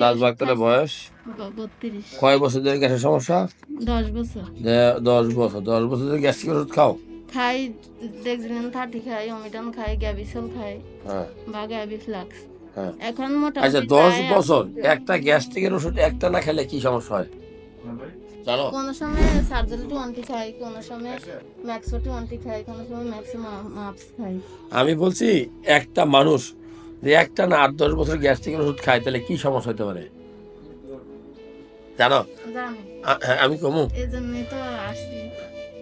নাজমা আক্তারের বয়স। কয় বছর ধরে গ্যাসের সমস্যা? দশ বছর। দশ বছর। দশ বছর ধরে গ্যাস্ট্রিক ওষুধ খাও? খাই ডেক্সিলিন থার্টি খাই অমিটান খাই গ্যাবিসল খাই হ্যাঁ। বা গ্যাবি ফ্লাক্স হ্যাঁ। এখন আচ্ছা মোটামুটি দশ বছর একটা গ্যাস্ট্রিকের ওষুধ একটা না খেলে কি সমস্যা হয়? জানো? কোনো সময় সার্জারি টোয়েন্টি খাই কোনো সময় ম্যাক্সো টোয়েন্টি খাই কোনো সময় ম্যাক্সো মাপস খাই। আমি বলছি একটা মানুষ যে একটা না আট দশ বছর গ্যাস্ট্রিকের ওষুধ খায় তাহলে কি সমস্যা হতে পারে? জানো? হ্যাঁ, আমি কমু?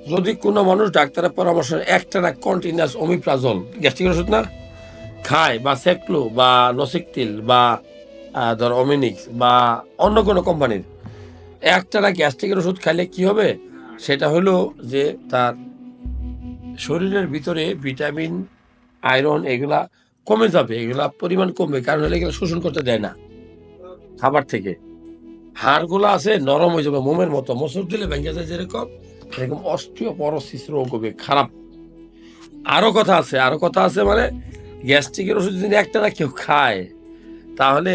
যদি কোনো মানুষ ডাক্তারের পরামর্শ একটা না কন্টিনিউয়াস ওমিপ্রাজল গ্যাস্ট্রিকের ওষুধ না খায় বা সেকলো বা নসিকতিল বা ধর ওমিনিক্স বা অন্য কোনো কোম্পানির একটা না গ্যাস্ট্রিকের ওষুধ খাইলে কি হবে? সেটা হলো যে তার শরীরের ভিতরে ভিটামিন আয়রন এগুলা কমে যাবে, এগুলা পরিমাণ কমবে, কারণ হলে এগুলো শোষণ করতে দেয় না। খাবার থেকে। হাড়গুলো আছে, নরম হয়ে যাবে মোমের মতো। মসুর দিলে ভেঙে যায় যেরকম এরকম অস্টিওপরোসিস রোগ হবে, খারাপ। আরও কথা আছে, আরও কথা আছে মানে গ্যাস্ট্রিকের ওষুধ যদি একটা না কেউ খায়, তাহলে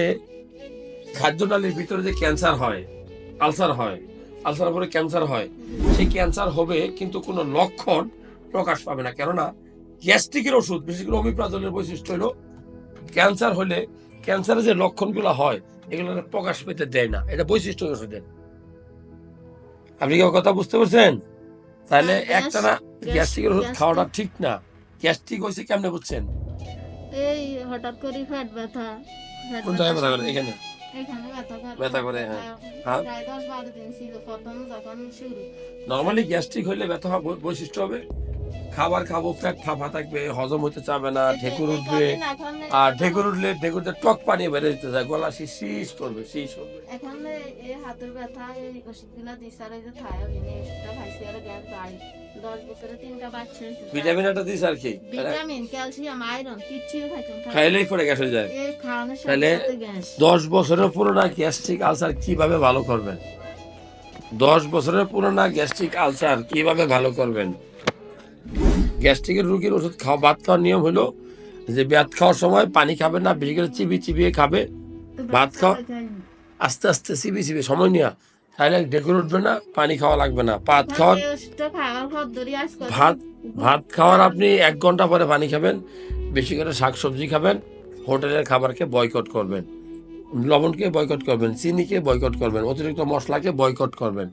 খাদ্যনালীর ভিতরে যে ক্যান্সার হয়, আলসার হয়, আলসার পরে ক্যান্সার হয়, সেই ক্যান্সার হবে, কিন্তু কোনো লক্ষণ প্রকাশ পাবে না। কেননা গ্যাস্ট্রিকের ওষুধ বিশেষ করে অমিপ্রাজলের বৈশিষ্ট্য হলো ক্যান্সার হলে ক্যান্সারের যে লক্ষণগুলো হয় এগুলো প্রকাশ পেতে দেয় না। এটা বৈশিষ্ট্য ওষুধের। আপনি কি কথা বুঝতে পারছেন? তাহলে হ্যাঁ, একটা না গ্যাস্ট্রিকের ওষুধ গ্যাস্ট্রিক- খাওয়াটা ঠিক না। গ্যাস্ট্রিক হয়েছে কেমনে বুঝছেন? এই হঠাৎ করে পেট ব্যথা। কোন জায়গায় ব্যথা করে? এখানে? এখানে ব্যথা করে। ব্যথা করে, হ্যাঁ। হ্যাঁ। প্রায় দশ বারো দিন ছিল প্রথম যখন শুরু। নর্মালি গ্যাস্ট্রিক হইলে ব্যথা বৈশিষ্ট্য হবে? খাবার খাব পেট ফাঁপা থাকবে হজম হতে চাবে না ঢেকুর উঠবে। আর ঢেকুর উঠলে ঢেকুরতে টক পানি বেড়ে যেতে যায় গলা শীষ শীষ করবে শীষ হবে এখন এই হাতের ব্যথা এই ওষুধগুলা দিছে যে থায়োডিন এই ওষুধটা খাইছি আর গ্যাস বাড়ি। দশ বছরে তিনটা বাচ্চা ভিটামিন একটা দিস আর কি? ভিটামিন ক্যালসিয়াম আয়রন কিচ্ছুই খাইতাম খাইলেই পরে গ্যাস হয়ে যায়। তাহলে দশ বছরের পুরোনা গ্যাস্ট্রিক আলসার কীভাবে ভালো করবেন? দশ বছরের পুরোনা গ্যাস্ট্রিক আলসার কীভাবে ভালো করবেন? গ্যাস্ট্রিকের রুগীর ওষুধ খাওয়া ভাত খাওয়ার নিয়ম হলো যে ভাত খাওয়ার সময় পানি খাবে না বেশি করে চিবিয়ে চিবিয়ে খাবে ভাত খাও? বাচ্চারা খায়নি। আস্তে আস্তে চিবিয়ে চিবিয়ে সময় নিয়ে তাহলে ঢেকুর উঠবে না পানি খাওয়া লাগবে না ভাত খাওয়ার ভাত ভাত খাওয়ার আপনি এক ঘণ্টা পরে পানি খাবেন বেশি করে শাকসবজি খাবেন হোটেলের খাবারকে বয়কট করবেন লবণকে বয়কট করবেন চিনিকে বয়কট করবেন অতিরিক্ত মশলাকে বয়কট করবেন